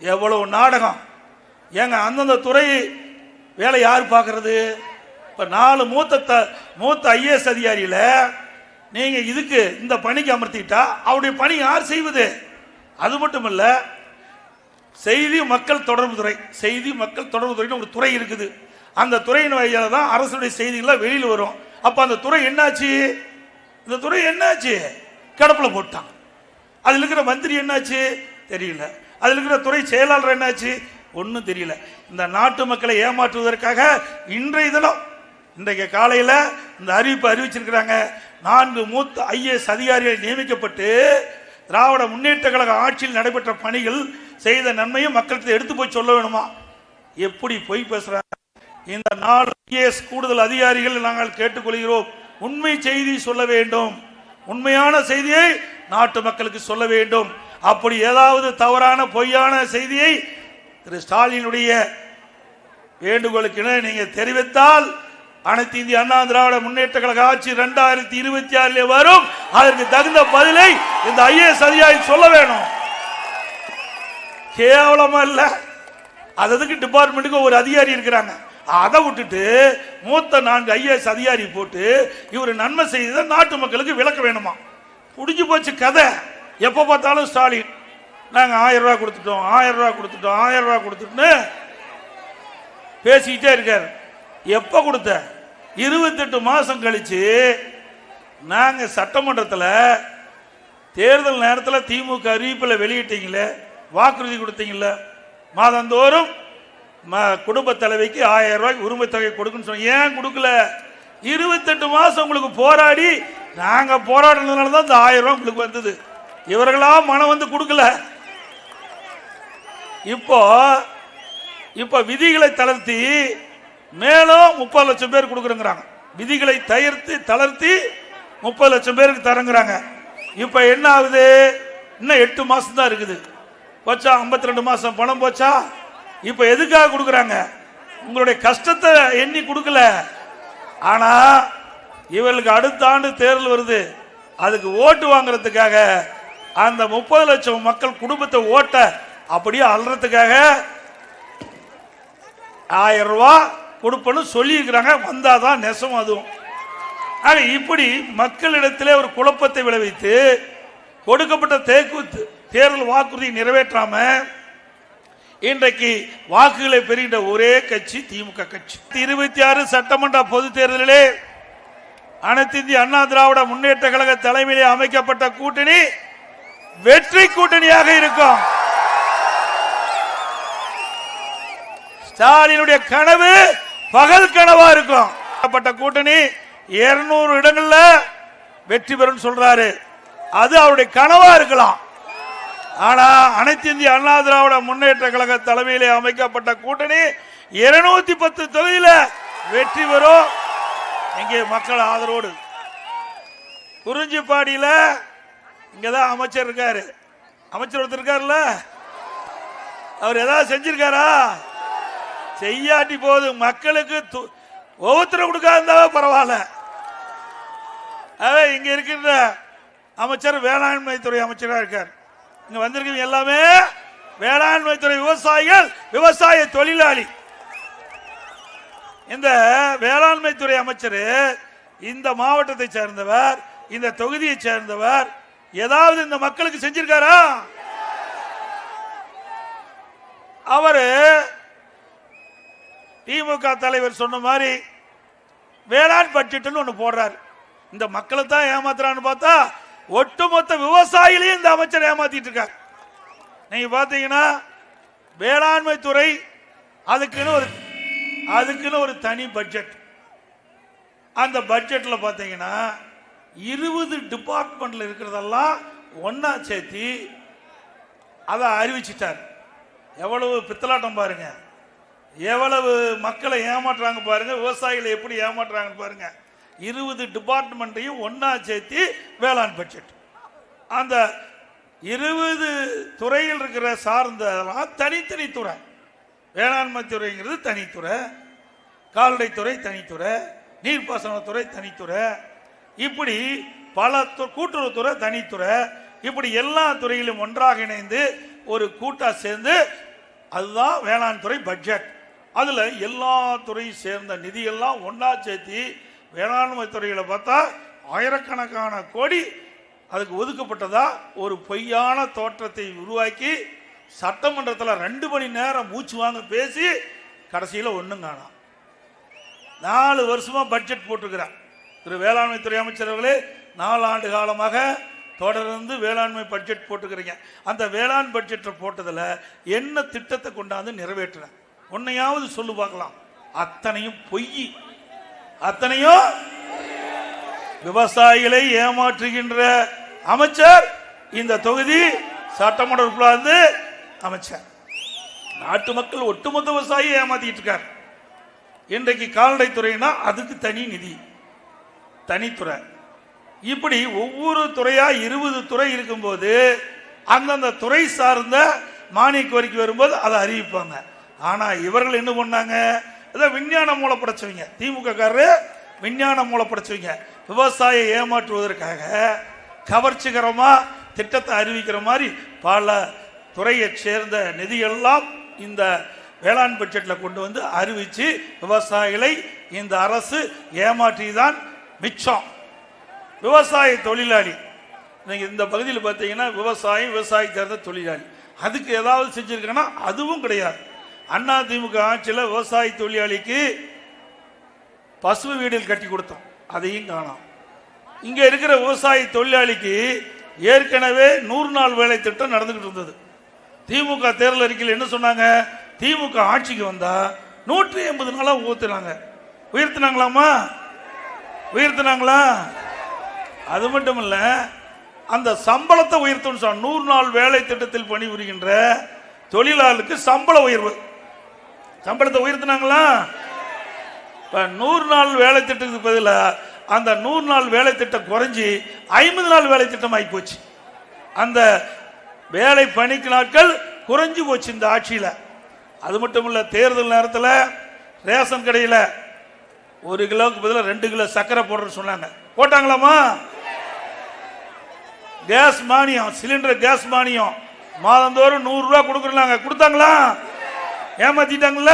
எவ்வளவு நாடகம்? ஏங்க அந்தந்த துறை வேலை யார் பார்க்கறது? இப்போ நாலு மூத்த த மூத்த ஐஏஎஸ் அதிகாரியில் நீங்கள் இதுக்கு இந்த பணிக்கு அமர்த்திட்டா அவருடைய பணி யார் செய்வது? அது மட்டும் இல்லை செய்தி மக்கள் தொடர்பு துறை செய்தி மக்கள் தொடர்பு துறைன்னு ஒரு துறை இருக்குது. அந்த துறையின் வழியாக தான் அரசுடைய செய்திகள்லாம் வெளியில் வரும். அப்போ அந்த துறை என்னாச்சு? இந்த துறை என்னாச்சு? கிடப்பில் போட்டான். அதில் இருக்கிற மந்திரி என்னாச்சு? தெரியல. அதில் இருக்கிற துறை செயலாளர் என்னாச்சு? ஒன்றும் தெரியல. இந்த நாட்டு மக்களை ஏமாற்றுவதற்காக இன்றைய தினம் இன்றைக்கு காலையில் இந்த அறிவிப்பு அறிவிச்சிருக்கிறாங்க. நான்கு மூத்த ஐஏஎஸ் அதிகாரிகள் நியமிக்கப்பட்டு திராவிட முன்னேற்ற கழக ஆட்சியில் நடைபெற்ற பணிகள் செய்த நன்மையும் மக்களுக்கு எடுத்து போய் சொல்ல வேணுமா? எப்படி பொய் பேசுறாங்க? இந்த நாலு ஐஏஎஸ் கூடுதல் அதிகாரிகள் நாங்கள் கேட்டுக்கொள்கிறோம். உண்மை செய்தி சொல்ல வேண்டும். உண்மையான செய்தியை நாட்டு மக்களுக்கு சொல்ல வேண்டும். அப்படி ஏதாவது தவறான பொய்யான செய்தியை திரு ஸ்டாலினுடைய வேண்டுகோளுக்கு நீங்கள் நீங்க தெரிவித்தால் அனைத்து இந்திய அண்ணா திராவிட முன்னேற்ற கழக ஆட்சி ரெண்டாயிரத்தி இருபத்தி ஆறில் வரும். அதற்கு தகுந்த பதிலை இந்த ஐஏஎஸ் அதிகாரி சொல்ல வேணும். கேவலமா இல்ல. அதுக்கு டிபார்ட்மெண்ட்டுக்கு ஒரு அதிகாரி இருக்கிறாங்க. அதை விட்டுட்டு மூத்த நான்கு ஐஏஎஸ் அதிகாரி போட்டு இவர் நன்மை செய்ததை நாட்டு மக்களுக்கு விளக்க வேணுமா? முடிஞ்சு போச்சு கதை. எப்போ பார்த்தாலும் ஸ்டாலின். நாங்கள் ஆயிரம் ரூபா கொடுத்துட்டோம் ஆயிரம் ரூபா கொடுத்துட்டோம் ஆயிரம் ரூபா கொடுத்துட்டுன்னு பேசிக்கிட்டே இருக்கார். எப்போ கொடுத்த? இருபத்தெட்டு மாதம் கழிச்சு நாங்கள் சட்டமன்றத்தில் தேர்தல் நேரத்தில் திமுக அறிவிப்பில் வெளியிட்டீங்களே வாக்குறுதி கொடுத்தீங்கள மாதந்தோறும் ம குடும்ப தலைவிக்கு ஆயிரம் ரூபாய்க்கு உரிமை தொகை கொடுக்குன்னு சொன்னீங்க ஏன் கொடுக்கல? இருபத்தெட்டு மாதம் உங்களுக்கு போராடி நாங்கள் போராடினதுனால தான் இந்த ஆயிரம் ரூபாய் உங்களுக்கு வந்தது. இவர்களா மனம் வந்து கொடுக்கல. இப்போ இப்போ விதிகளை தளர்த்தி மேலும் முப்பது லட்சம் பேர் கொடுக்குறேங்கிறாங்க. விதிகளை தயர்த்து தளர்த்தி முப்பது லட்சம் பேருக்கு தரங்குறாங்க. இப்போ என்ன ஆகுது? இன்னும் எட்டு மாதம் தான் இருக்குது. போச்சா? 52 ரெண்டு மாதம் பணம் போச்சா? இப்போ எதுக்காக கொடுக்குறாங்க? உங்களுடைய கஷ்டத்தை எண்ணி கொடுக்கல. ஆனால் இவர்களுக்கு அடுத்த ஆண்டு தேர்தல் வருது. அதுக்கு ஓட்டு வாங்குறதுக்காக அந்த முப்பது லட்சம் மக்கள் குடும்பத்தை ஓட்ட அப்படியே அல்றதுக்காக ஆயிரம் ரூபா கொடுப்பன்னு சொல்லியிருக்கிறாங்க. வந்தாதான் நெசம் அதுவும். ஆக இப்படி மக்களிடத்திலே ஒரு குழப்பத்தை விளைவித்து கொடுக்கப்பட்ட தேக்கு தேர்தல் வாக்குறுதியை நிறைவேற்றாம இன்றைக்கு வாக்குகளை பெறுகின்ற ஒரே கட்சி திமுக கட்சி. இருபத்தி ஆறு சட்டமன்ற பொது தேர்தலிலே அனைத்து இந்திய அண்ணா திராவிட முன்னேற்ற கழக தலைமையிலே அமைக்கப்பட்ட கூட்டணி வெற்றி கூட்டணியாக இருக்கும். ஸ்டாலினுடைய கனவு பகல் கனவா இருக்கும். கூட்டணி 200 இடங்கள்ல வெற்றி பெறும் சொல்றாரு. அது அவருடைய கனவா இருக்கலாம். ஆனா அனைத்து இந்திய அண்ணா திராவிட முன்னேற்ற கழக தலைமையிலே அமைக்கப்பட்ட கூட்டணி 210 பத்து தொகுதியில வெற்றி பெறும். இங்கே மக்கள் ஆதரவோடு. குறிஞ்சிப்பாடியில் இங்கதான் அமைச்சர் இருக்காரு. அமைச்சர் ஒருத்தர் இருக்காருல்ல? அவர் ஏதாவது செஞ்சிருக்காரா? செய்யாட்டி போது மக்களுக்கு து- ஒவ்வொருத்தரும் கொடுக்காத இருந்தாவே பரவாயில்ல. அதே இங்க இருக்கின்ற அமைச்சர் வேளாண்மை துறை அமைச்சராக இருக்கார். இங்க வந்திருக்கீங்க எல்லாமே வேளாண்மை துறை விவசாயிகள் விவசாய தொழிலாளி. இந்த வேளாண்மை துறை அமைச்சர் இந்த மாவட்டத்தை சேர்ந்தவர் இந்த தொகுதியை சேர்ந்தவர் ஏதாவது இந்த மக்களுக்கு செஞ்சிருக்காரா? அவரு திமுக தலைவர் சொன்ன மாதிரி வேளாண் பட்ஜெட்னு ஒன்று போடுறாரு. இந்த மக்களை தான் ஏமாத்துறான்னு பார்த்தா ஒட்டுமொத்த விவசாயிகளையும் இந்த அமைச்சர் ஏமாத்திட்டு இருக்கார். நீங்க பார்த்தீங்கன்னா வேளாண்மை துறை அதுக்குன்னு ஒரு அதுக்குன்னு ஒரு தனி பட்ஜெட். அந்த பட்ஜெட்ல பார்த்தீங்கன்னா இருபது டிபார்ட்மெண்ட்ல இருக்கிறதெல்லாம் ஒன்றா சேர்த்தி அதை அறிவிச்சிட்டார். எவ்வளவு பித்தலாட்டம் பாருங்க. எவ்வளவு மக்களை ஏமாற்றுறாங்க பாருங்க. விவசாயிகளை எப்படி ஏமாற்றுறாங்கன்னு பாருங்க. இருபது டிபார்ட்மெண்ட்டையும் ஒன்றா சேர்த்தி வேளாண் பட்ஜெட் அந்த இருபது துறையில் இருக்கிற சார்ந்ததெல்லாம் தனித்தனி துறை. வேளாண்மை துறைங்கிறது தனித்துறை. கால்நடைத்துறை தனித்துறை. நீர்ப்பாசனத்துறை தனித்துறை. இப்படி பல கூட்டுறவுத்துறை தனித்துறை இப்படி எல்லா துறையிலும் ஒன்றாக இணைந்து ஒரு கூட்டா சேர்ந்து அதுதான் வேளாண் துறை பட்ஜெட் அதில் எல்லா துறையும் சேர்ந்த நிதியெல்லாம் ஒன்றா சேர்த்தி வேளாண்மை துறையில் பார்த்தா ஆயிரக்கணக்கான கோடி அதுக்கு ஒதுக்கப்பட்டதா ஒரு பொய்யான தோற்றத்தை உருவாக்கி சட்டமன்றத்தில் ரெண்டு மணி நேரம் மூச்சு வாங்க பேசி கடைசியில் ஒன்றும் காணும் நாலு வருஷமா பட்ஜெட் போட்டிருக்கிறார். திரு வேளாண்மை துறை அமைச்சர் அவர்களே நாலு ஆண்டு காலமாக தொடர்ந்து வேளாண்மை பட்ஜெட் போட்டுக்கிறீங்க. அந்த வேளாண் பட்ஜெட்டை போட்டதில் என்ன திட்டத்தை கொண்டாந்து நிறைவேற்றின? உன்னையாவது சொல்லு பார்க்கலாம். அத்தனையும் பொய். அத்தனையும் விவசாயிகளை ஏமாற்றுகின்ற அமைச்சர் இந்த தொகுதி சட்டமன்ற அமைச்சர். நாட்டு மக்கள் ஒட்டுமொத்த விவசாயி ஏமாத்திட்டு இருக்கார். இன்றைக்கு கால்நடை துறைனா அதுக்கு தனி நிதி. தனித்துறை. இப்படி ஒவ்வொரு துறையா இருபது துறை இருக்கும்போது அந்தந்த துறை சார்ந்த மானிய கோரிக்கை வரும்போது அதை அறிவிப்பாங்க. ஆனா இவர்கள் என்ன பண்ணாங்க? ஏதோ விஞ்ஞான மூலப்படைச்சவங்க திமுக காரரு மூல படைச்சிவிங்க. விவசாய ஏமாற்றுவதற்காக கவர்ச்சிகரமா திட்டத்தை அறிவிக்கிற மாதிரி பல துறையை சேர்ந்த நிதியெல்லாம் இந்த வேளாண் பட்ஜெட்டில் கொண்டு வந்து அறிவித்து விவசாயிகளை இந்த அரசு ஏமாற்றி தான் மிச்சம். விவசாய தொழிலாளி. நீங்க இந்த பகுதியில் பார்த்தீங்கன்னா விவசாயம் விவசாயி சேர்ந்த தொழிலாளி. அதுக்கு ஏதாவது செஞ்சிருக்கேன்னா அதுவும் கிடையாது. அண்ணா திமுக ஆட்சியில் விவசாய தொழிலாளிக்கு பசு வீடில் கட்டி கொடுத்தோம். அதையும் காணோம். இங்க இருக்கிற விவசாய தொழிலாளிக்கு ஏற்கனவே நூறு நாள் வேலை திட்டம் நடந்துகிட்டு இருந்தது. திமுக தேர்தல் அறிக்கையில் என்ன சொன்னாங்க? திமுக ஆட்சிக்கு வந்தா நூற்றி எண்பது நாளா ஊற்றுனாங்க உயர்த்தினாங்களாமா? உயர்த்தினாங்களா? அது மட்டும் இல்ல அந்த சம்பளத்தை உயர்த்தும் சொன்ன நூறு நாள் வேலை திட்டத்தில் பணிபுரிகின்ற தொழிலாளருக்கு சம்பள உயர்வு. சம்பளத்தை உயர்த்தினாங்களா? இப்ப நூறு நாள் வேலை திட்டத்துக்கு பதிலாக அந்த நூறு நாள் வேலை திட்டம் குறைஞ்சி ஐம்பது நாள் வேலை திட்டம் ஆகி போச்சு. அந்த வேலை பணிக்கு நாட்கள் குறைஞ்சி போச்சு இந்த ஆட்சியில். அது மட்டும் இல்ல தேர்தல் நேரத்தில் ரேஷன் கடையில் ஒரு கிலோவுக்கு பதிலாக ரெண்டு கிலோ சர்க்கரை போடுறேன்னு சொன்னாங்க. போட்டாங்களாமா கேஸ் மானியம் சிலிண்டர் கேஸ் மானியம். மாதந்தோறும் நூறு ரூபா கொடுக்குறாங்க. கொடுத்தாங்களா? ஏமாத்திட்டாங்கள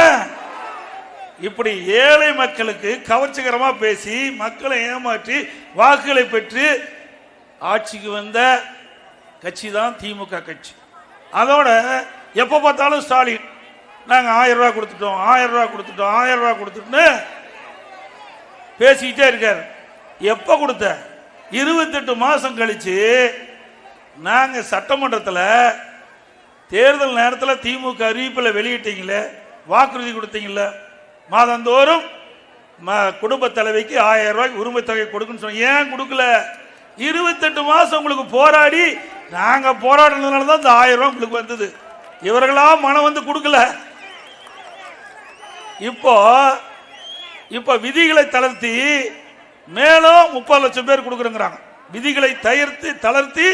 இப்படி ஏழை மக்களுக்கு கவர்ச்சிகரமா பேசி மக்களை ஏமாற்றி வாக்குகளை பெற்று ஆட்சிக்கு வந்த கட்சி தான் திமுக கட்சி. அதோட எப்போ பார்த்தாலும் ஸ்டாலின் நாங்கள் ஆயிரம் ரூபா கொடுத்துட்டோம் ஆயிரம் ரூபா கொடுத்துட்டோம் ஆயிரம் ரூபா கொடுத்துட்டு பேசிக்கிட்டே இருக்கார். எப்போ கொடுத்த? இருபத்தெட்டு மாதம் கழிச்சு நாங்கள் சட்டமன்றத்தில் தேர்தல் நேரத்தில் திமுக அறிவிப்பில் வெளியிட்டீங்களே வாக்குறுதி கொடுத்தீங்கள மாதந்தோறும் ம- குடும்ப தலைவிக்கு ஆயிரம் ரூபாய்க்கு உரிமை தொகை கொடுக்குன்னு சொன்னீங்க ஏன் கொடுக்கல? இருபத்தெட்டு மாதம் உங்களுக்கு போராடி நாங்கள் போராடினதுனால தான் இந்த ஆயிரம் ரூபாய் உங்களுக்கு வந்தது. இவர்களா மனம் வந்து கொடுக்கல. இப்போ இப்ப விதிகளை தளர்த்தி மேலும் முப்பது லட்சம் பேர் கொடுக்குறேங்கிறாங்க. விதிகளை தயர்த்தி தளர்த்தி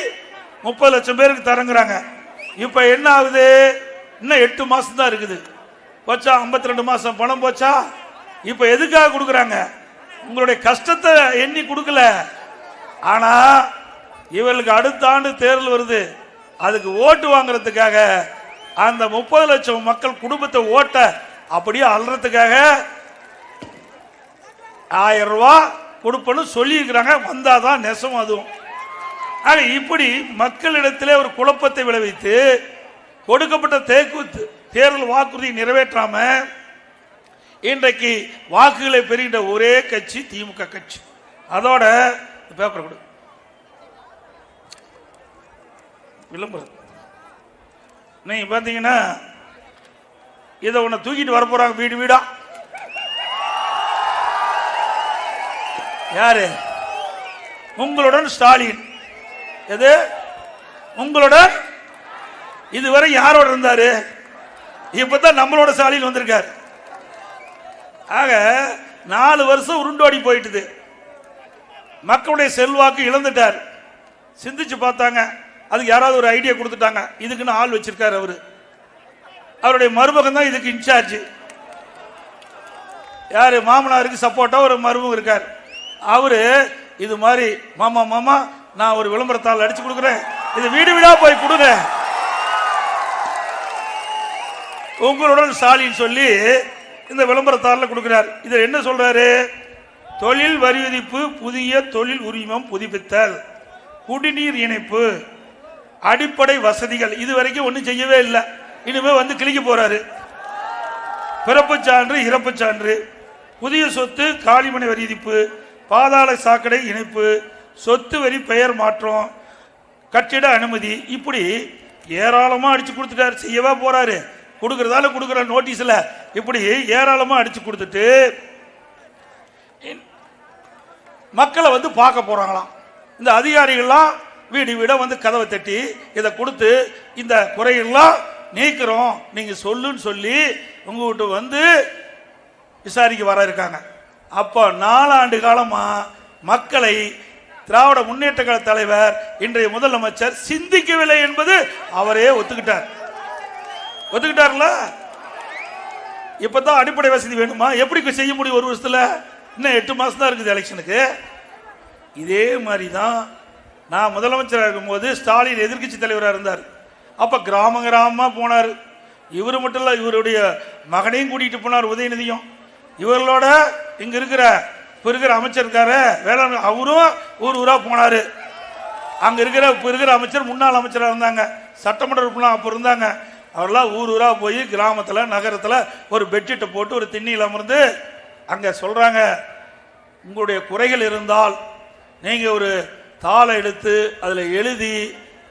முப்பது லட்சம் பேருக்கு தரங்குறாங்க. இப்ப என்ன ஆகுது? இன்னும் எட்டு மாசம் தான் இருக்குது. போச்சா? 52 ரெண்டு மாசம் பணம் போச்சா? இப்ப எதுக்காக கொடுக்குறாங்க? உங்களுடைய கஷ்டத்தை எண்ணி கொடுக்கல. ஆனா இவர்களுக்கு அடுத்த ஆண்டு தேர்தல் வருது. அதுக்கு ஓட்டு வாங்குறதுக்காக அந்த முப்பது லட்சம் மக்கள் குடும்பத்தை ஓட்ட அப்படியே அல்றதுக்காக ஆயிரம் ரூபா கொடுப்பேன்னு சொல்லியிருக்கிறாங்க. வந்தாதான் நெசம் அதுவும். ஆக இப்படி மக்களிடத்திலே ஒரு குழப்பத்தை விளைவித்து கொடுக்கப்பட்ட தேக்கு தேர்தல் வாக்குறுதியை நிறைவேற்றாம இன்றைக்கு வாக்குகளை பெறுகின்ற ஒரே கட்சி திமுக கட்சி. அதோட பேப்பர் கொடு. விளம்பரம். நீங்க பார்த்தீங்கன்னா இதை உன்னை தூக்கிட்டு வர போறாங்க வீடு வீடா. யாரு? உங்களுடன் ஸ்டாலின். எது? உங்களுடன்? இதுவரை யாரோட இருந்தாரு? இப்பதான் நம்மளோட ஸ்டாலின் வந்திருக்காரு. ஆக நாலு வருஷம் உருண்டோடி போயிட்டுது. மக்களுடைய செல்வாக்கு இழந்துட்டார். சிந்திச்சு பார்த்தாங்க. அதுக்கு யாராவது ஒரு ஐடியா கொடுத்துட்டாங்க. இதுக்குன்னு ஆள் வச்சிருக்காரு அவரு. அவருடைய மருமகன் தான் இதுக்கு இன்சார்ஜ். யாரு? மாமனாருக்கு சப்போர்ட்டா ஒரு மருமகம் இருக்கார். அவரு இது மாதிரி மாமா மாமா நான் ஒரு விளம்பரத்தால் அடிச்சு கொடுக்குறேன். இது வீடு வீடா போய் கொடுங்க. உங்களுடன் ஸ்டாலின் சொல்லி இந்த விளம்பரத்தாரில் கொடுக்கிறார். இதை என்ன சொல்றாரு? தொழில் வரி விதிப்பு புதிய தொழில் உரிமம் புதுப்பித்தல் குடிநீர் இணைப்பு அடிப்படை வசதிகள். இது வரைக்கும் ஒன்றும் செய்யவே இல்லை. இனிமே வந்து கிளிக்க போறாரு. பிறப்புச் சான்று இறப்புச் சான்று. புதிய சொத்து காலிமனை வரி விதிப்பு. பாதாள சாக்கடை இணைப்பு சொத்து வரி பெயர் மாற்றம் கட்டிட அனுமதி இப்படி ஏராளமாக அடித்து கொடுத்துட்டாரு. செய்யவே போகிறாரு கொடுக்குறதால கொடுக்குற நோட்டீஸில் இப்படி ஏராளமாக அடித்து கொடுத்துட்டு மக்களை வந்து பார்க்க போகிறாங்களாம் இந்த அதிகாரிகள்லாம் வீடு வீட வந்து கதவை தட்டி இதை கொடுத்து இந்த குறையெல்லாம் நீக்கிறோம். நீங்கள் சொல்லுன்னு சொல்லி உங்கள் வீட்டு வந்து விசாரிக்க வர இருக்காங்க. அப்போ நாலாண்டு காலமாக மக்களை திராவிட முன்னேற்ற கழக தலைவர் இன்றைய முதலமைச்சர் சிந்திக்கவில்லை என்பது அவரே ஒத்துக்கிட்டார். ஒத்துக்கிட்டார்ல? இப்பதான் அடிப்படை வசதி வேணுமா? எப்படி செய்ய முடியும் ஒரு வருஷத்துல? இன்னும் எட்டு மாசம் தான் இருக்குது எலெக்ஷனுக்கு. இதே மாதிரி தான் நான் முதலமைச்சராக இருக்கும்போது ஸ்டாலின் எதிர்க்கட்சி தலைவராக இருந்தார். அப்போ கிராம கிராமமாக போனார். இவர் மட்டும் இல்லை இவருடைய மகனையும் கூட்டிகிட்டு போனார் உதயநிதியும். இவர்களோட இங்கே இருக்கிற இப்போ இருக்கிற அமைச்சர் இருக்காரு வேளாண் அவரும் ஊர் ஊராக போனார். அங்கே இருக்கிற இப்போ இருக்கிற அமைச்சர் முன்னாள் அமைச்சராக இருந்தாங்க. சட்டமன்ற உறுப்பினர் அப்போ இருந்தாங்க. அவரெல்லாம் ஊர் ஊராக போய் கிராமத்தில் நகரத்தில் ஒரு பெட்ஷீட்டை போட்டு ஒரு திண்ணியில் அமர்ந்து அங்கே சொல்கிறாங்க உங்களுடைய குறைகள் இருந்தால் நீங்கள் ஒரு தாளை எடுத்து அதில் எழுதி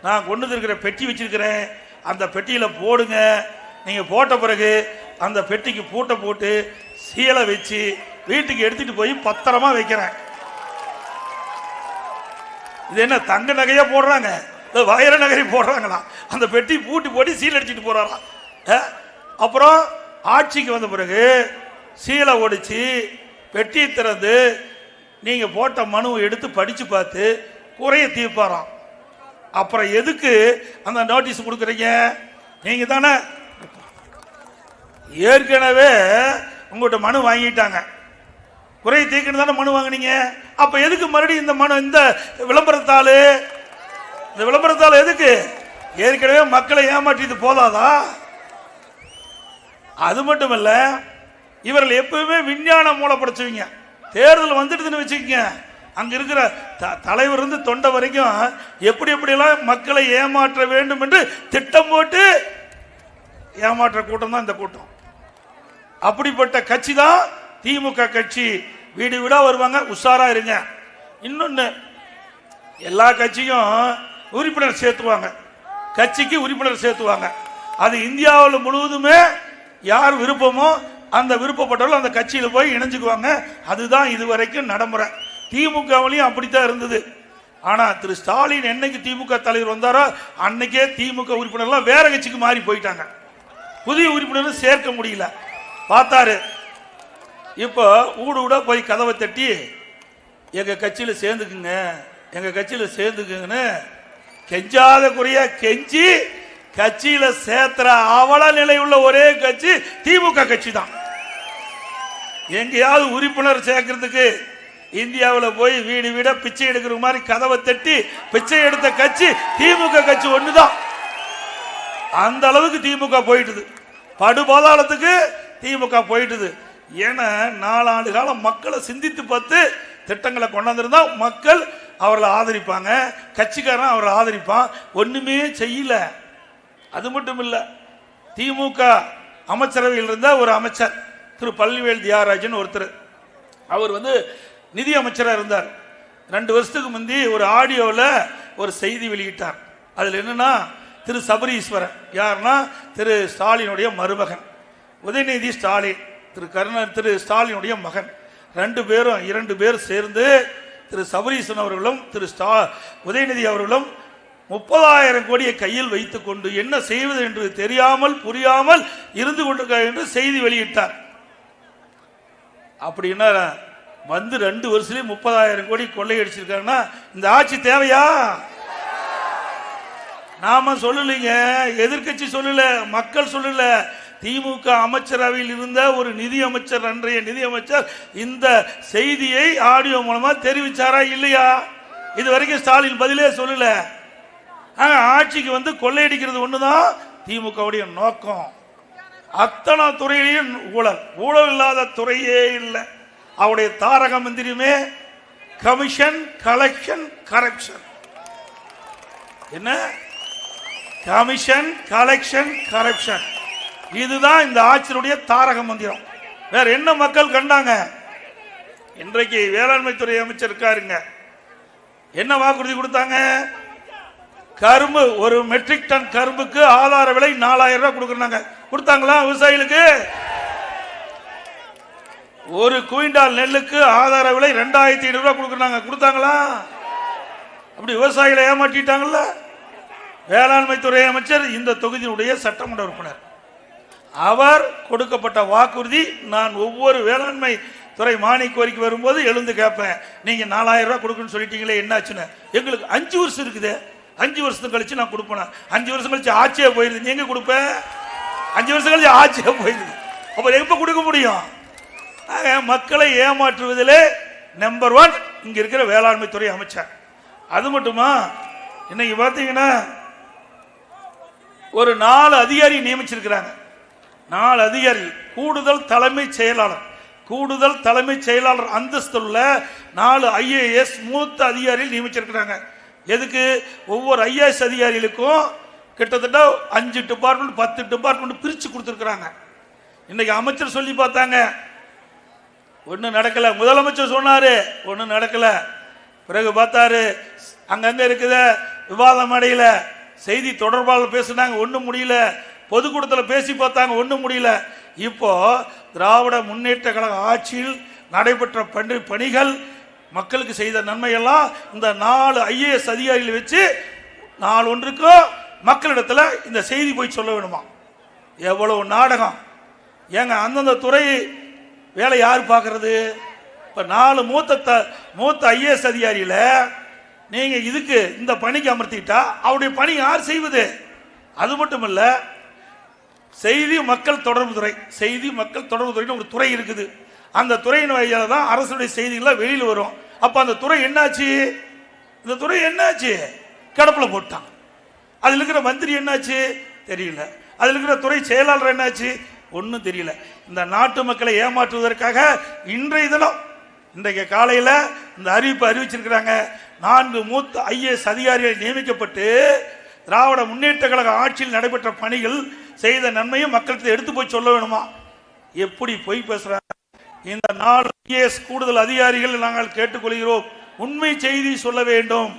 நான் கொண்டு இருக்கிற பெட்டி வச்சிருக்கிறேன். அந்த பெட்டியில் போடுங்க. நீங்கள் போட்ட பிறகு அந்த பெட்டிக்கு பூட்டை போட்டு கீழே வச்சு வீட்டுக்கு எடுத்துட்டு போய் பத்திரமா வைக்கிறேன். இது என்ன தங்க நகையா போடுறாங்க? வைர நகரி போடுறாங்களா? அந்த பெட்டி பூட்டி போட்டு சீல் அடிச்சுட்டு போறாராம் அப்புறம் ஆட்சிக்கு வந்த பிறகு சீலை ஒடிச்சு பெட்டி திறந்து நீங்க போட்ட மனுவை எடுத்து படிச்சு பார்த்து குறைய தீர்ப்பாராம். அப்புறம் எதுக்கு அந்த நோட்டீஸ் கொடுக்குறீங்க? நீங்க தானே? ஏற்கனவே உங்கள்கிட்ட மனு வாங்கிட்டாங்க. குறை தீர்க்கணும் தானே மனு வாங்கினீங்க? அப்போ எதுக்கு மறுபடியும் இந்த மனு இந்த விளம்பரத்தாள் இந்த விளம்பரத்தாள் எதுக்கு? ஏற்கனவே மக்களை ஏமாற்றியது போதாதா? அது மட்டும் இல்லை இவர்கள் எப்பவுமே விஞ்ஞான மூலப்படுத்துவீங்க தேர்தல் வந்துடுதுன்னு வச்சுக்கோங்க. அங்க இருக்கிற த- தலைவர் இருந்து தொண்டை வரைக்கும் எப்படி எப்படியெல்லாம் மக்களை ஏமாற்ற வேண்டும் என்று திட்டம் போட்டு ஏமாற்ற கூட்டம் தான் இந்த கூட்டம். அப்படிப்பட்ட கட்சி தான் திமுக கட்சி. வீடு வீடா வருவாங்க. உஷாரா இருங்க. இன்னொன்னு எல்லா கட்சியும் உறுப்பினர் சேர்த்துவாங்க. கட்சிக்கு உறுப்பினர் சேர்த்துவாங்க. அது இந்தியாவில் முழுவதுமே யார் விருப்பமோ அந்த விருப்பப்பட்டவர்கள் அந்த கட்சியில் போய் இணைஞ்சுக்குவாங்க. அதுதான் இதுவரைக்கும் நடைமுறை. திமுகவிலையும் அப்படித்தான் இருந்தது. ஆனா திரு ஸ்டாலின் என்னைக்கு திமுக தலைவர் வந்தாரோ அன்னைக்கே திமுக உறுப்பினர்லாம் வேற கட்சிக்கு மாறி போயிட்டாங்க. புதிய உறுப்பினரும் சேர்க்க முடியல. பார்த்தாரு. இப்போ ஊடு ஊட போய் கதவை தட்டி எங்க கட்சியில சேர்ந்துக்குங்க எங்க கட்சியில சேர்ந்துக்குங்கன்னு கெஞ்சாத குறைய கெஞ்சி கட்சியில சேர்த்துற அவல நிலை உள்ள ஒரே கட்சி திமுக கட்சி தான். எங்கேயாவது உறுப்பினர் சேர்க்கறதுக்கு இந்தியாவில் போய் வீடு வீட பிச்சை எடுக்கிற மாதிரி கதவை தட்டி பிச்சை எடுத்த கட்சி திமுக கட்சி ஒன்று தான் அந்த அளவுக்கு திமுக போயிட்டுது. படுபாதாளத்துக்கு திமுக போயிட்டுது. ஏன்னா நாலாண்டு காலம் மக்களை சிந்தித்து பார்த்து திட்டங்களை கொண்டாந்துருந்தா மக்கள் அவர்களை ஆதரிப்பாங்க. கட்சிக்காரன் அவரை ஆதரிப்பான். ஒன்றுமே செய்யல. அது மட்டும் இல்லை திமுக அமைச்சரவையில் இருந்த ஒரு அமைச்சர் திரு பள்ளிவேல் தியாகராஜன் ஒருத்தர். அவர் வந்து நிதி அமைச்சராக இருந்தார். ரெண்டு வருஷத்துக்கு முந்தி ஒரு ஆடியோவில் ஒரு செய்தி வெளியிட்டார். அதில் என்னன்னா திரு சபரீஸ்வரன். யாருன்னா திரு ஸ்டாலினுடைய மருமகன். உதயநிதி ஸ்டாலின் திரு கருணா திரு ஸ்டாலினுடைய மகன். ரெண்டு பேரும் இரண்டு பேர் சேர்ந்து திரு சபரீஸ்வரன் அவர்களும் திரு ஸ்டா உதயநிதி அவர்களும் முப்பதாயிரம் கோடியை கையில் வைத்துக்கொண்டு என்ன செய்வது என்று தெரியாமல் புரியாமல் இருந்து கொண்டிருக்கிறார் என்று செய்தி வெளியிட்டார். அப்படின்னா வந்து ரெண்டு வருஷத்துலயே முப்பதாயிரம் கோடி கொள்ளையடிச்சிருக்காங்கன்னா இந்த ஆட்சி தேவையா? நாம சொல்லலைங்க எதிர்க்கட்சி சொல்லல மக்கள் சொல்லல திமுக அமைச்சரவையில் இருந்த ஒரு நிதி அமைச்சர் அன்றைய நிதி அமைச்சர் இந்த செய்தியை ஆடியோ மூலமா தெரிவிச்சாரா இல்லையா? இது வரைக்கும் ஸ்டாலின் பதிலே சொல்லல. ஆட்சிக்கு வந்து கொள்ளையடிக்கிறது ஒண்ணுதான் திமுகவுடைய நோக்கம். அத்தனை துறையிலையும் ஊழல். ஊழல் இல்லாத துறையே இல்லை. அவருடைய தாரக மந்திரியுமே கமிஷன் கலெக்ஷன் கரப்ஷன் என்ன? கமிஷன் கலெக்ஷன் கரப்ஷன் இதுதான் இந்த ஆட்சியினுடைய தாரக மந்திரம். வேற என்ன மக்கள் கண்டாங்க? இன்றைக்கு வேளாண்மை துறை அமைச்சர் இருக்காருங்க. என்ன வாக்குறுதி கொடுத்தாங்க? கரும்பு ஒரு மெட்ரிக் டன் கரும்புக்கு ஆதார விலை நாலாயிரம் ரூபாய் கொடுக்குறாங்க கொடுத்தாங்களா விவசாயிகளுக்கு? ஒரு குவிண்டால் நெல்லுக்கு ஆதார விலை ரெண்டாயிரத்தி ஐநூறு ரூபாய் கொடுக்குறாங்க கொடுத்தாங்களா? அப்படி விவசாயிகளை ஏமாற்றிட்டாங்கல்ல? வேளாண்மை துறை அமைச்சர் இந்த தொகுதியினுடைய சட்டமன்ற உறுப்பினர். அவர் கொடுக்கப்பட்ட வாக்குறுதி நான் ஒவ்வொரு வேளாண்மை துறை மானிய கோரிக்கை வரும்போது எழுந்து கேட்பேன். நீங்க நாலாயிரம் ரூபாய் கொடுக்குன்னு சொல்லிட்டீங்களே என்னாச்சுன்னு. எங்களுக்கு அஞ்சு வருஷம் இருக்குது. அஞ்சு வருஷம் கழிச்சு நான் கொடுப்பேன். அஞ்சு வருஷம் கழிச்சு ஆட்சியே போயிருது. நீ கொடுப்பேன் அஞ்சு வருஷம் கழிச்சு ஆட்சியே போயிருது. அப்புறம் எப்ப கொடுக்க முடியும்? ஆக, மக்களை ஏமாற்றுவதிலே நம்பர் ஒன் இங்க இருக்கிற வேளாண்மை துறை அமைச்சர். அது மட்டுமா? இன்னைக்கு பார்த்தீங்கன்னா ஒரு நாலு அதிகாரி நியமிச்சிருக்கிறாங்க. நாலு அதிகாரி கூடுதல் தலைமை செயலாளர். கூடுதல் தலைமை செயலாளர் அந்தஸ்துள்ள நாலு ஐஏஎஸ் மூத்த அதிகாரிகள் நியமிச்சிருக்கிறாங்க. எதுக்கு? ஒவ்வொரு ஐஏஎஸ் அதிகாரிகளுக்கும் கிட்டத்தட்ட அஞ்சு டிபார்ட்மெண்ட் பத்து டிபார்ட்மெண்ட் பிரித்து கொடுத்துருக்குறாங்க. இன்னைக்கு அமைச்சர் சொல்லி பார்த்தாங்க. ஒன்றும் நடக்கல. முதலமைச்சர் சொன்னார் ஒன்றும் நடக்கலை. பிறகு பார்த்தாரு அங்கங்கே இருக்குத விவாதம் அடையில. செய்தி தொடர்பாளர் பேசுனாங்க ஒன்றும் முடியல. பொதுக்கூட்டத்தில் பேசி பார்த்தாங்க ஒன்றும் முடியல. இப்போ திராவிட முன்னேற்ற கழக ஆட்சியில் நடைபெற்ற பணி பணிகள் மக்களுக்கு செய்த நன்மையெல்லாம் இந்த நாலு ஐஏஎஸ் அதிகாரிகளை வச்சு நாலு ஒன்றுக்கும் மக்களிடத்தில் இந்த செய்தி போய் சொல்ல வேணுமா? எவ்வளவு நாடகம். ஏங்க அந்தந்த துறை வேலை யார் பார்க்கறது? இப்போ நாலு மூத்த த மூத்த ஐஏஎஸ் அதிகாரியில் நீங்கள் இதுக்கு இந்த பணிக்கு அமர்த்திட்டா அவருடைய பணி யார் செய்வது? அது மட்டும் இல்லை செய்தி மக்கள் தொடர்பு துறை. செய்தி மக்கள் தொடர்பு துறைன்னு ஒரு துறை இருக்குது. அந்த துறையின் வழியால தான் அரசுடைய செய்திகள்லாம் வெளியில் வரும். அப்போ அந்த துறை என்னாச்சு? இந்த துறை என்னாச்சு? கிடப்பில் போட்டான். அதில் இருக்கிற மந்திரி என்னாச்சு? தெரியல. அதில் இருக்கிற துறை செயலாளர் என்னாச்சு? ஒன்றும் தெரியல. இந்த நாட்டு மக்களை ஏமாற்றுவதற்காக இன்றைய தினம் இன்றைக்கு காலையில் இந்த அறிவிப்பு அறிவிச்சிருக்கிறாங்க. நான்கு மூத்த ஐஏஎஸ் அதிகாரிகள் நியமிக்கப்பட்டு திராவிட முன்னேற்ற கழக ஆட்சியில் நடைபெற்ற பணிகள் செய்த நன்மையும் மக்களுக்கு எடுத்து போய் சொல்ல வேணுமா? எப்படி பொய் பேசுறாங்க? இந்த நாலு ஐஏஎஸ் கூடுதல் அதிகாரிகள் நாங்கள் கேட்டுக்கொள்கிறோம். உண்மை செய்தி சொல்ல வேண்டும்.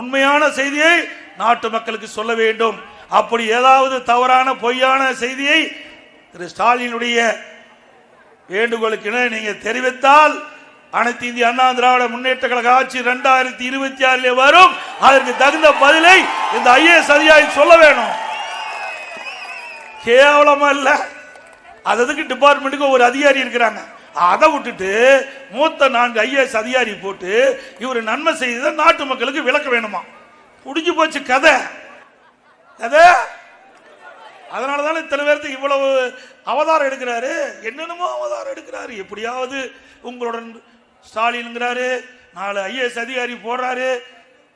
உண்மையான செய்தியை நாட்டு மக்களுக்கு சொல்ல வேண்டும். அப்படி ஏதாவது தவறான பொய்யான செய்தியை திரு ஸ்டாலினுடைய வேண்டுகோளுக்கு நீங்கள் நீங்க தெரிவித்தால் அனைத்து இந்திய அண்ணா திராவிட முன்னேற்ற கழக ஆட்சி இரண்டாயிரத்தி இருபத்தி ஆறிலே வரும். அதற்கு தகுந்த பதிலை இந்த ஐஏஎஸ் அதிகாரி சொல்ல வேணும். கேவலமா இல்ல அதுக்கு டிபார்ட்மெண்ட்டுக்கு ஒரு அதிகாரி இருக்கிறாங்க? அதை விட்டுட்டு மூத்த நான்கு ஐஏஎஸ் அதிகாரி போட்டு இவர் நன்மை செய்ததை நாட்டு மக்களுக்கு விளக்க வேணுமா? புடிஞ்சு போச்சு கதை. கதை? அதனால தானே சில பேர்த்துக்கு இவ்வளவு அவதாரம் எடுக்கிறாரு? என்னென்னமோ அவதாரம் எடுக்கிறாரு. எப்படியாவது உங்களுடன் ஸ்டாலின்ங்கிறாரு நாலு ஐஏஎஸ் அதிகாரி போடுறாரு.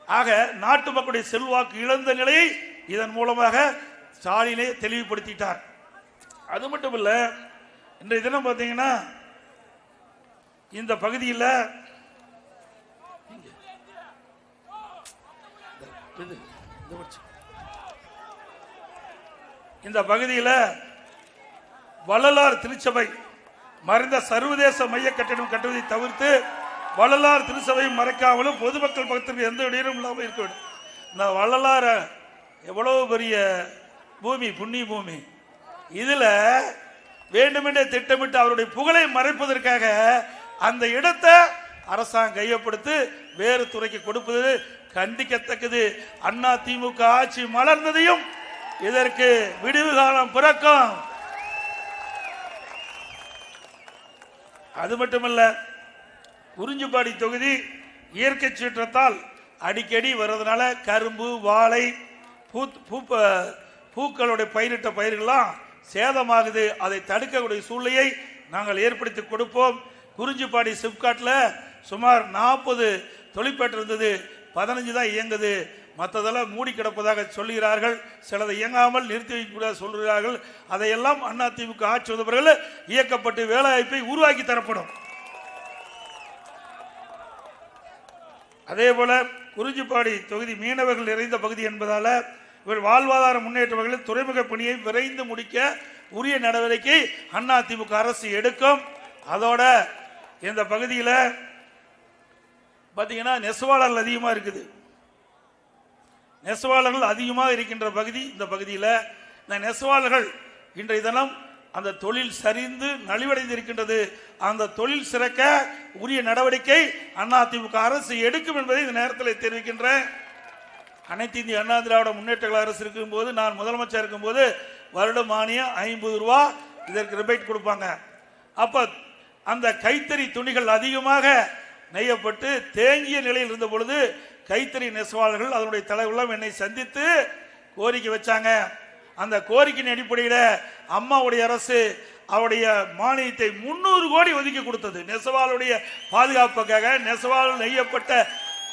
ஆக நாட்டு மக்களுடைய செல்வாக்கு இழந்த நிலையை இதன் மூலமாக ஸ்டாலினே தெளிவுபடுத்திட்டார். அது மட்டும் இல்ல இன்றைய தினம் பார்த்தீங்கன்னா இந்த பகுதியில் இந்த பகுதியில் வள்ளலார் திருச்சபை மறைந்த சர்வதேச மைய கட்டிடம் கட்டுவதை தவிர்த்து வள்ளலார் திருச்சபை மறைக்காமலும் பொதுமக்கள் பக்கத்திற்கு எந்த இடையிலும் இல்லாமல் இருக்க வேண்டும் இந்த வள்ளலார எவ்வளவு பெரிய பூமி புண்ணிய பூமி இதுல வேண்டுமென்றே திட்டமிட்டு அவருடைய புகழை மறைப்பதற்காக அந்த இடத்தை அரசாங்கம் கையப்படுத்து வேறு துறைக்கு கொடுப்பது கண்டிக்கத்தக்கது. அண்ணா திமுக ஆட்சி மலர்ந்ததையும் இதற்கு விடிவு காலம் பிறக்கும். அது மட்டுமல்ல குறிஞ்சிப்பாடி தொகுதி இயற்கை சீற்றத்தால் அடிக்கடி வர்றதுனால கரும்பு வாழை பூ பூ பூக்களுடைய பயிரிட்ட பயிர்கள்லாம் சேதமாகுது. அதை தடுக்கக்கூடிய சூழ்நிலையை நாங்கள் ஏற்படுத்தி கொடுப்போம். குறிஞ்சிப்பாடி சிப்காட்டில் சுமார் நாற்பது தொழிற்பேட்டை இருந்தது. பதினஞ்சு தான் இயங்குது. மற்றதெல்லாம் மூடி கிடப்பதாக சொல்கிறார்கள் சிலதை இயங்காமல் நிறுத்தி வைக்கக்கூடாது சொல்கிறார்கள் அதையெல்லாம் அதிமுக ஆட்சி வந்தவர்கள் இயக்கப்பட்டு வேலைவாய்ப்பை உருவாக்கி தரப்படும். அதே போல குறிஞ்சிப்பாடி தொகுதி மீனவர்கள் நிறைந்த பகுதி என்பதால் இவர் வாழ்வாதார முன்னேற்ற வகையில் துறைமுக பணியை விரைந்து முடிக்க உரிய நடவடிக்கை அதிமுக அரசு எடுக்கும். அதோட இந்த பகுதியில் பார்த்தீங்கன்னா நெசவாளர்கள் அதிகமாக இருக்குது. நெசவாளர்கள் அதிகமாக இருக்கின்ற பகுதி இந்த பகுதியில் இந்த நெசவாளர்கள் இன்றைய தினம் அந்த தொழில் சரிந்து நலிவடைந்து இருக்கின்றது அந்த தொழில் சிறக்க உரிய நடவடிக்கை அதிமுக அரசு எடுக்கும் என்பதை இந்த நேரத்தில் தெரிவிக்கின்றேன். அனைத்து இந்திய அண்ணா திராவிட முன்னேற்ற கழக அரசு இருக்கும்போது நான் முதலமைச்சர் இருக்கும்போது வருட மானியம் ஐம்பது ரூபா இதற்கு ரிபேட் கொடுப்பாங்க. அப்ப அந்த கைத்தறி துணிகள் அதிகமாக நெய்யப்பட்டு தேங்கிய நிலையில் இருந்த பொழுது கைத்தறி நெசவாளர்கள் அதனுடைய தலைவர்களும் என்னை சந்தித்து கோரிக்கை வச்சாங்க. அந்த கோரிக்கையின் அடிப்படையில் அம்மாவுடைய அரசு அவருடைய மானியத்தை முன்னூறு கோடி ஒதுக்கி கொடுத்தது. நெசவாளுடைய பாதுகாப்புக்காக நெசவால் நெய்யப்பட்ட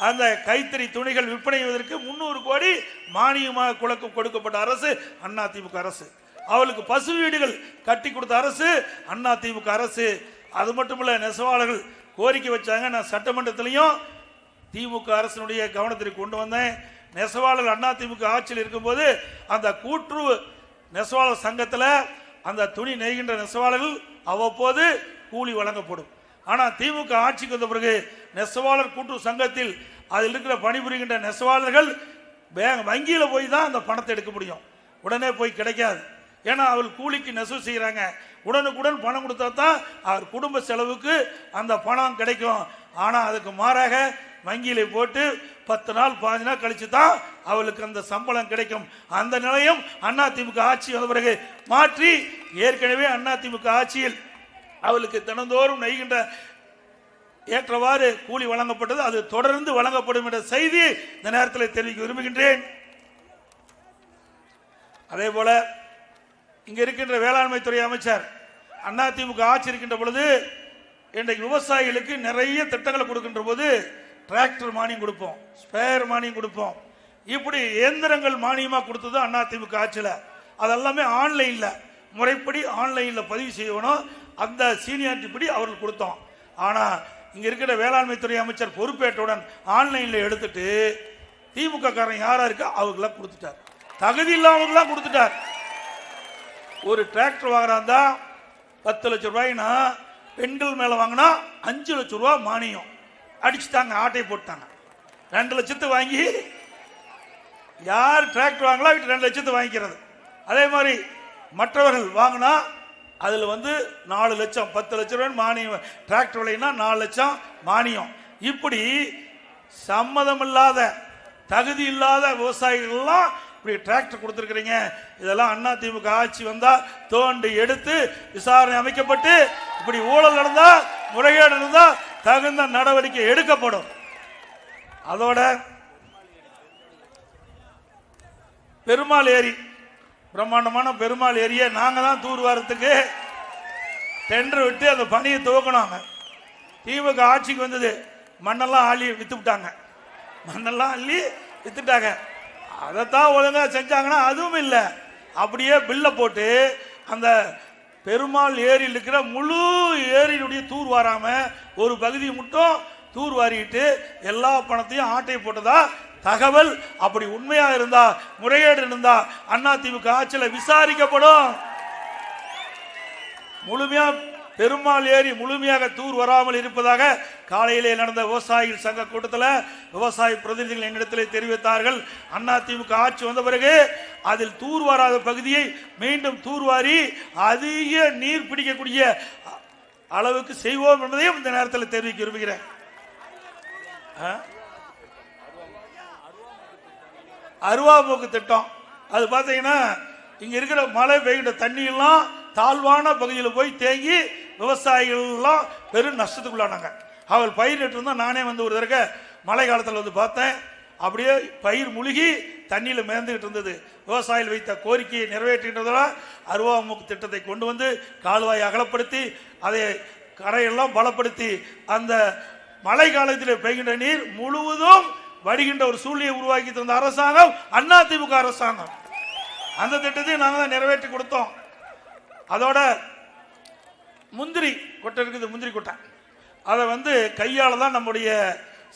அந்த கைத்தறி துணிகள் விற்பனை செய்வதற்கு முன்னூறு கோடி மானியமாக குழக்க கொடுக்கப்பட்ட அரசு அதிமுக அரசு. அவளுக்கு பசு வீடுகள் கட்டி கொடுத்த அரசு அதிமுக அரசு. அது மட்டுமல்ல நெசவாளர்கள் கோரிக்கை வச்சாங்க. நான் சட்டமன்றத்திலையும் திமுக அரசினுடைய கவனத்திற்கு கொண்டு வந்தேன். நெசவாளர்கள் அதிமுக ஆட்சியில் இருக்கும்போது அந்த கூட்டுறவு நெசவாளர் சங்கத்தில் அந்த துணி நெய்கின்ற நெசவாளர்கள் அவ்வப்போது கூலி வழங்கப்படும். ஆனால் திமுக ஆட்சிக்கு வந்த பிறகு நெசவாளர் கூட்டுறவு சங்கத்தில் அதில் இருக்கிற பணிபுரிகின்ற நெசவாளர்கள் பேங்க் வங்கியில் போய் தான் அந்த பணத்தை எடுக்க முடியும். உடனே போய் கிடைக்காது. ஏன்னா அவர் கூலிக்கு நெசவு செய்கிறாங்க உடனுக்குடன் பணம் கொடுத்தா தான் அவர் குடும்ப செலவுக்கு அந்த பணம் கிடைக்கும். ஆனால் அதுக்கு மாறாக வங்கியில் போட்டு பத்து நாள் பாஞ்சு நாள் கழித்து தான் அவளுக்கு அந்த சம்பளம் கிடைக்கும். அந்த நிலையம் அதிமுக ஆட்சி வந்த பிறகு மாற்றி ஏற்கனவே அதிமுக ஆட்சியில் அவளுக்கு தினந்தோறும் நெய்கின்ற ஏற்றவாறு கூலி வழங்கப்பட்டது. அது தொடர்ந்து வழங்கப்படும் என்ற செய்தி இந்த நேரத்தில் தெரிவிக்க விரும்புகின்றேன். அதே போல இங்க இருக்கின்ற வேளாண்மை துறை அமைச்சர் அதிமுக ஆட்சி இருக்கின்ற பொழுது இன்றைக்கு விவசாயிகளுக்கு நிறைய திட்டங்களை கொடுக்கின்ற போது டிராக்டர் மானியம் கொடுப்போம் ஸ்பேர் மானியம் கொடுப்போம். இப்படி இயந்திரங்கள் மானியமாக கொடுத்தது அதிமுக ஆட்சியில். அதெல்லாமே ஆன்லைனில் முறைப்படி ஆன்லைனில் பதிவு செய்யணும். அந்த சீனியாரிட்டி படி அவர்கள் கொடுத்தோம். ஆனால் இங்கே இருக்கிற வேளாண்மை துறை அமைச்சர் பொறுப்பேற்றவுடன் ஆன்லைனில் எடுத்துட்டு திமுக காரன் யாராக இருக்கா அவர்களாம் கொடுத்துட்டார். தகுதி இல்லாமலாம் கொடுத்துட்டார். ஒரு டிராக்டர் வாங்குறாந்தா பத்து லட்ச ரூபாய்னா பெண்கள் மேலே வாங்கினா அஞ்சு லட்சம் ரூபா மானியம். அடிச்சுட்டாங்க ஆட்டை போட்டாங்க. ரெண்டு லட்சத்து வாங்கி யார் டிராக்டர் வாங்கலாம் வீட்டு ரெண்டு லட்சத்து வாங்கிக்கிறது. அதே மாதிரி மற்றவர்கள் வாங்கினா அதில் வந்து நாலு லட்சம் பத்து லட்ச ரூபாய் மானியம். டிராக்டர் விலைனா நாலு லட்சம் மானியம். இப்படி சம்மதம் இல்லாத தகுதி இல்லாத விவசாயிகள்லாம் இப்படி டிராக்டர் கொடுத்துருக்குறீங்க. இதெல்லாம் அண்ணா திமுக ஆட்சி வந்தால் தோண்டி எடுத்து விசாரணை அமைக்கப்பட்டு இப்படி ஊழல் நடந்தால் முறைகேடு இருந்தால் தகுந்த நடவடிக்கை எடுக்கப்படும். அதோட பெருமாள் ஏரி. பிரம்மாண்டமான பெருமாள் ஏரியை நாங்கள் தான் தூர் வாரத்துக்கு டெண்டர் விட்டு அந்த பணியை துவக்கினாங்க. தீவுக்கு ஆட்சிக்கு வந்தது. மண்ணெல்லாம் அள்ளி வித்து விட்டாங்க மண்ணெல்லாம் அள்ளி வித்துட்டாங்க. அதைத்தான் ஒழுங்கா செஞ்சாங்கன்னா அதுவும் இல்லை. அப்படியே பில்லை போட்டு அந்த பெருமாள் ஏரியில் இருக்கிற முழு ஏரியினுடைய தூர் வாராம ஒரு பகுதி மட்டும் தூர் வாரிட்டு எல்லா பணத்தையும் ஆட்டை போட்டதா தகவல் அப்படி உண்மையா இருந்தா முறைகேடு இருந்தா அதிமுக ஆட்சியில் விசாரிக்கப்படும். முழுமையா பெருமாள் ஏரி முழுமையாக தூர் வராமல் இருப்பதாக காலையிலே நடந்த விவசாயிகள் சங்க கூட்டத்தில் விவசாய பிரதிநிதிகள் என்னிடத்தில் தெரிவித்தார்கள். அதிமுக ஆட்சி வந்த பிறகு அதில் தூர் வராத பகுதியை மீண்டும் தூர்வாரி அதிக நீர் பிடிக்கக்கூடிய அளவுக்கு செய்வோம் என்பதையும் இந்த நேரத்தில் தெரிவிக்க விரும்புகிறேன். அருவாபோக்கு திட்டம். அது பார்த்தீங்கன்னா இங்க இருக்கிற மழை பெய்கின்ற தண்ணியெல்லாம் தாழ்வான பகுதியில் போய் தேங்கி விவசாயிகள்லாம் பெரும் நஷ்டத்துக்குள்ளானாங்க. அவள் பயிரிட்டு நானே வந்து ஒரு தடவை மழை காலத்தில் வந்து பார்த்தேன். அப்படியே பயிர் முழுகி தண்ணியில் மேந்துக்கிட்டு இருந்தது. விவசாயிகள் வைத்த கோரிக்கையை நிறைவேற்றுகின்றதால் அருவாமுக்கு திட்டத்தை கொண்டு வந்து கால்வாயை அகலப்படுத்தி அதை கரையெல்லாம் பலப்படுத்தி அந்த மழை காலத்தில் பெய்கின்ற நீர் முழுவதும் வடிகின்ற ஒரு சூழ்நிலையை உருவாக்கி தந்த அரசாங்கம் அண்ணா திமுக அரசாங்கம். அந்த திட்டத்தை நாங்கள் தான் நிறைவேற்றி கொடுத்தோம். அதோட முந்திரி கொட்டை இருக்குது முந்திரி கொட்டை. அதை வந்து கையால் தான் நம்முடைய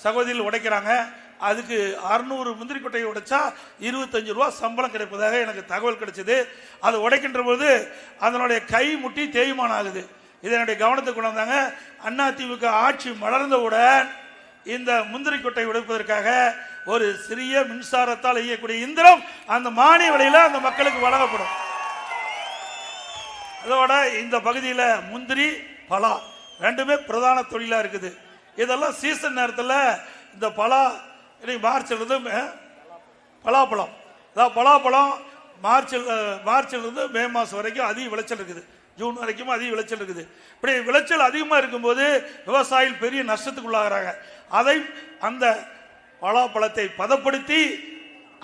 சகோதரிகள் உடைக்கிறாங்க. அதுக்கு அறுநூறு முந்திரி கொட்டையை உடைச்சா இருபத்தஞ்சு ரூபா சம்பளம் கிடைப்பதாக எனக்கு தகவல் கிடைச்சது. அது உடைக்கின்ற போது அதனுடைய கை முட்டி தேய்மானம் ஆகுது. இதனுடைய கவனத்துக்கு கொண்டு வந்தாங்க. அண்ணா ஆட்சி மலர்ந்தவுடன் இந்த முந்திரி கொட்டை உடைப்பதற்காக ஒரு சிறிய மின்சாரத்தால் இயக்கக்கூடிய இந்திரம் அந்த மானிய விலையில் அந்த மக்களுக்கு வழங்கப்படும். அதோட இந்த பகுதியில் முந்திரி பலா ரெண்டுமே பிரதான தொழிலாக இருக்குது. இதெல்லாம் சீசன் நேரத்தில் இந்த பலா இன்னைக்கு மார்ச்லிருந்து மே- பலாப்பழம். அதாவது பலாப்பழம் மார்ச்சில் மார்ச்சிலிருந்து மே மாதம் வரைக்கும் அதிக விளைச்சல் இருக்குது. ஜூன் வரைக்கும் அதிக விளைச்சல் இருக்குது. இப்படி விளைச்சல் அதிகமாக இருக்கும்போது விவசாயிகள் பெரிய நஷ்டத்துக்குள்ளாகிறாங்க. அதை அந்த பலாப்பழத்தை பதப்படுத்தி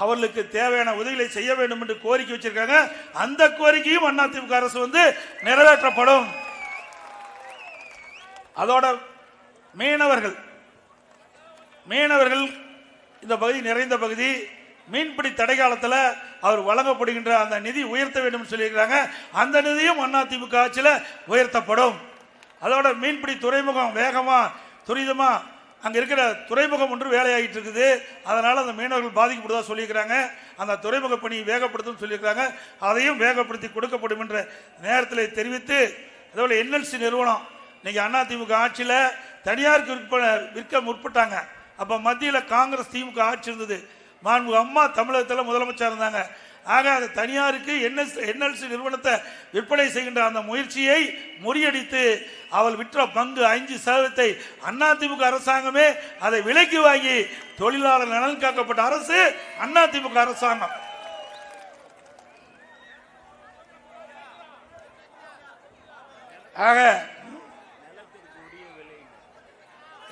அவர்களுக்கு தேவையான உதவிகளை செய்ய வேண்டும் என்று கோரிக்கை வச்சிருக்காங்க. அந்த கோரிக்கையும் அதிமுக அரசு வந்து நிறைவேற்றப்படும். அதோட மீனவர்கள் மீனவர்கள் இந்த பகுதி நிறைந்த பகுதி. மீன்பிடி தடை காலத்தில் அவர் வழங்கப்படுகின்ற அந்த நிதி உயர்த்த வேண்டும் சொல்லியிருக்கிறாங்க. அந்த நிதியும் அதிமுக ஆட்சியில் உயர்த்தப்படும். அதோட மீன்பிடி துறைமுகம் வேகமாக துரிதமாக அங்கே இருக்கிற துறைமுகம் ஒன்று வேலையாகிட்டு இருக்குது. அதனால் அந்த மீனவர்கள் பாதிக்கப்படுதா சொல்லியிருக்கிறாங்க. அந்த துறைமுக பணி வேகப்படுத்தும் சொல்லியிருக்கிறாங்க. அதையும் வேகப்படுத்தி கொடுக்கப்படும் என்ற நேரத்தில் தெரிவித்து அதோட என்எல்சி நிறுவனம் இன்றைக்கி அதிமுக ஆட்சியில் தனியாருக்கு விற்ப விற்க முற்பட்டாங்க. அப்போ மத்தியில் காங்கிரஸ் திமுக ஆட்சி இருந்தது. மாண்பு அம்மா தமிழகத்தில் முதலமைச்சர் இருந்தாங்க. ஆக அது தனியாருக்கு என்எஸ் என்எல்சி நிறுவனத்தை விற்பனை செய்கின்ற அந்த முயற்சியை முறியடித்து அவள் விற்ற பங்கு ஐந்து சதவீதத்தை அதிமுக அரசாங்கமே அதை விலைக்கு வாங்கி தொழிலாளர் நலன் காக்கப்பட்ட அரசு அதிமுக அரசாங்கம். ஆக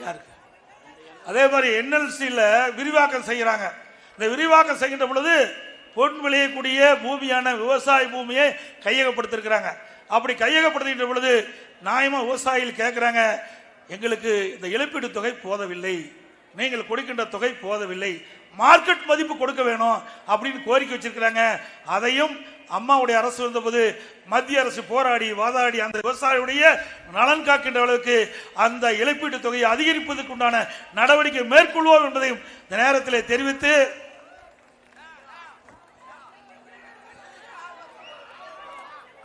யாருக்கு? அதே மாதிரி என்எல்சியில் விரிவாக்கம் செய்கிறாங்க இந்த விரிவாக்கம் செய்கின்ற பொழுது பொன் விளையக்கூடிய பூமியான விவசாய பூமியை கையகப்படுத்திருக்கிறாங்க அப்படி கையகப்படுத்துகின்ற பொழுது நியாயமா விவசாயிகள் கேட்குறாங்க எங்களுக்கு இந்த இழப்பீடு தொகை போதவில்லை. நீங்கள் கொடுக்கின்ற தொகை போதவில்லை. மார்க்கெட் மதிப்பு கொடுக்க வேணும் அப்படின்னு கோரிக்கை வச்சிருக்கிறாங்க. அதையும் அம்மாவுடைய அரசு வந்தபோது மத்திய அரசு போராடி வாதாடி அந்த விவசாயியுடைய நலன் காக்கின்ற அளவுக்கு அந்த இழப்பீட்டு தொகையை அதிகரிப்பதற்கு உண்டான நடவடிக்கை மேற்கொள்வோம் என்பதையும் இந்த நேரத்தில் தெரிவித்து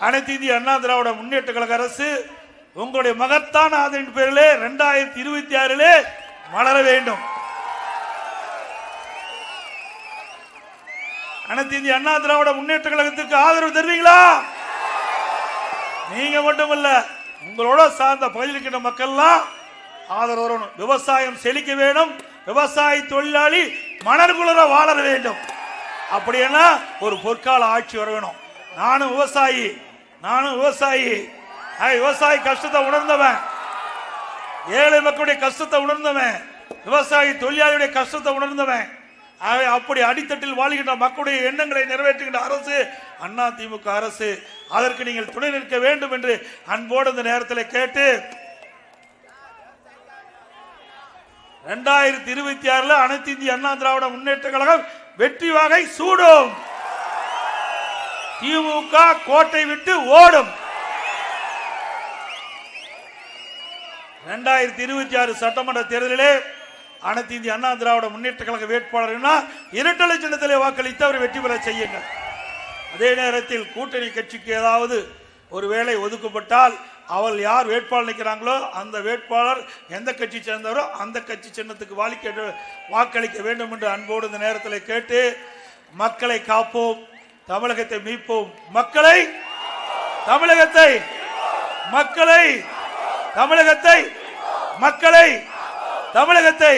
அனைத்து இந்திய அண்ணா திராவிட முன்னேற்ற கழக அரசு உங்களுடைய மகத்தான ஆதரவின் பேரிலே ரெண்டாயிரத்தி இருபத்தி ஆறிலே மலர வேண்டும். அனைத்து இந்திய அண்ணா திராவிட முன்னேற்ற கழகத்திற்கு ஆதரவு தருவீங்களா? நீங்க மட்டுமல்ல உங்களோட சார்ந்த பகுதியிருக்கின்ற மக்கள்லாம் ஆதரவு வரணும் விவசாயம் செழிக்க வேண்டும். விவசாய தொழிலாளி மணர்குளர வாழ வேண்டும். அப்படின்னா ஒரு பொற்கால ஆட்சி வர வேணும் நானும் விவசாயி. நானும் விவசாயி. விவசாயி கஷ்டத்தை உணர்ந்தவன். ஏழை மக்களுடைய கஷ்டத்தை உணர்ந்தவன். விவசாயி தொழிலாளியுடைய கஷ்டத்தை உணர்ந்தவன். அப்படி அடித்தட்டில் வாழ்கின்ற மக்களுடைய எண்ணங்களை நிறைவேற்றுகின்ற அரசு அண்ணா திமுக அரசு. அதற்கு நீங்கள் துணை நிற்க வேண்டும் என்று அன்போடு இந்த நேரத்தில் கேட்டு இரண்டாயிரத்தி இருபத்தி ஆறுல அனைத்து இந்திய அண்ணா திராவிட முன்னேற்ற கழகம் வெற்றி வாகை சூடும். திமுக கோட்டை விட்டு ஓடும். ரெண்டாயிரத்தி இருபத்தி ஆறு சட்டமன்ற தேர்தலிலே அனைத்து இந்திய அண்ணா திராவிட முன்னேற்ற கழக வேட்பாளர்னா இரட்டலை சின்னத்திலே வாக்களித்து அவர் வெற்றி பெற செய்யுங்கள். அதே நேரத்தில் கூட்டணி கட்சிக்கு ஏதாவது ஒரு வேலை ஒதுக்கப்பட்டால் அவள் யார் வேட்பாளர் நிற்கிறாங்களோ அந்த வேட்பாளர் எந்த கட்சி சேர்ந்தவரோ அந்த கட்சி சின்னத்துக்கு வாக்களிக்க வாக்களிக்க வேண்டும் என்று அன்போடு இந்த நேரத்தில் கேட்டு மக்களை காப்போம். தமிழகத்தை மீட்போம். மக்களை தமிழகத்தை மக்களை தமிழகத்தை மக்களை தமிழகத்தை